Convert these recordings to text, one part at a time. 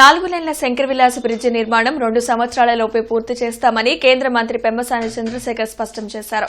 నాలుగు లైన్ల శంకర్ విలాస్ బ్రిడ్జి నిర్మాణం రెండు సంవత్సరాలలోపే పూర్తి చేస్తామని కేంద్ర మంత్రి పెమ్మసాని చంద్రశేఖర్ స్పష్టం చేశారు.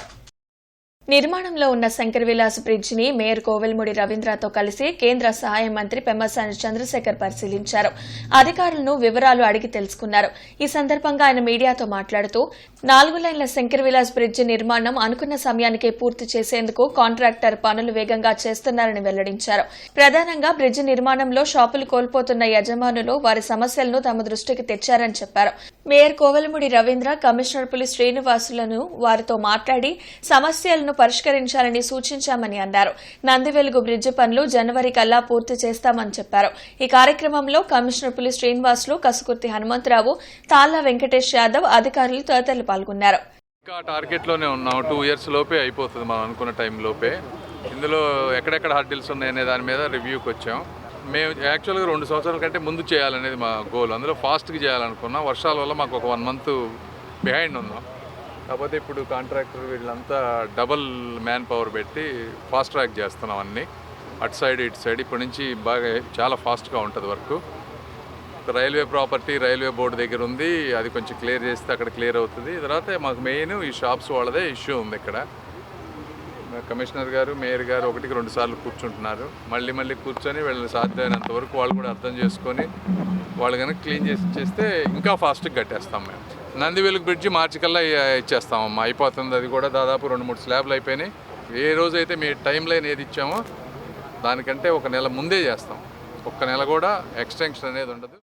నిర్మాణంలో ఉన్న శంకర్ విలాస్ బ్రిడ్జిని మేయర్ కోవెల్ముడి రవీంద్రతో కలిసి కేంద్ర సహాయ మంత్రి పెమ్మసాని చంద్రశేఖర్ పరిశీలించారు. అధికారులను వివరాలు అడిగి తెలుసుకున్నారు. ఈ సందర్భంగా ఆయన మీడియాతో మాట్లాడుతూ నాలుగు లైన్ల శంకర్ విలాస్ బ్రిడ్జి నిర్మాణం అనుకున్న సమయానికే పూర్తి చేసేందుకు కాంట్రాక్టర్ పనులు వేగంగా చేస్తున్నారని వెల్లడించారు. ప్రధానంగా బ్రిడ్జి నిర్మాణంలో షాపులు కోల్పోతున్న యజమానులు వారి సమస్యలను తమ దృష్టికి తెచ్చారని చెప్పారు. మేయర్ కోవెలముడి రవీంద్ర కమిషనర్ పులి శ్రీనివాసులను వారితో మాట్లాడి సమస్యలను పరిష్కరించాలని సూచించామని అన్నారు. నందివెలుగు బ్రిడ్జి పనులు జనవరి కల్లా పూర్తి చేస్తామని చెప్పారు. ఈ కార్యక్రమంలో కమిషనర్ పులి శ్రీనివాసులు కసుకుర్తి హనుమంతరావు తాళ్ళ వెంకటేష్ యాదవ్ అధికారులు తదితరులు పాల్గొన్నారు. ఇంకా టార్గెట్లోనే ఉన్నాం. టూ ఇయర్స్ లోపే అయిపోతుంది మనం అనుకున్న టైం లోపే. ఇందులో ఎక్కడెక్కడ హార్డిల్స్ ఉన్నాయనే దాని మీద రివ్యూకి వచ్చాం. మేము యాక్చువల్గా రెండు సంవత్సరాల కంటే ముందు చేయాలనేది మా గోల్ అందులో ఫాస్ట్గా చేయాలనుకున్నాం. వర్షాల వల్ల మాకు ఒక వన్ మంత్ బిహైండ్ ఉన్నాం. కాకపోతే ఇప్పుడు కాంట్రాక్టర్ వీళ్ళంతా డబల్ మ్యాన్ పవర్ పెట్టి ఫాస్ట్ ట్రాక్ చేస్తున్నాం అన్నీ. అటు సైడ్ ఇటు సైడ్. ఇప్పటి నుంచి బాగా చాలా ఫాస్ట్గా ఉంటుంది work. Railway property railway board దగ్గర ఉంది. అది కొంచెం క్లియర్ చేస్తే అక్కడ క్లియర్ అవుతుంది. తర్వాత మాకు మెయిన్ ఈ షాప్స్ వాళ్ళదే ఇష్యూ ఉంది ఇక్కడ. కమిషనర్ గారు మేయర్ గారు ఒకటికి రెండు సార్లు కూర్చుంటున్నారు. మళ్ళీ మళ్ళీ కూర్చొని వీళ్ళని సాధ్యమైనంత వరకు వాళ్ళు కూడా అర్థం చేసుకొని వాళ్ళు కనుక క్లీన్ చేసి చేస్తే ఇంకా ఫాస్ట్గా కట్టేస్తాం మేము. నంది వెలుగు బ్రిడ్జి మార్చి కల్లా ఇచ్చేస్తామమ్మా. అయిపోతుంది. అది కూడా దాదాపు రెండు మూడు స్లాబ్లు అయిపోయినాయి. ఏ రోజైతే మీ టైం లైన్ ఏది ఇచ్చామో దానికంటే ఒక నెల ముందే చేస్తాం. ఒక్క నెల కూడా ఎక్స్టెన్షన్ అనేది ఉండదు.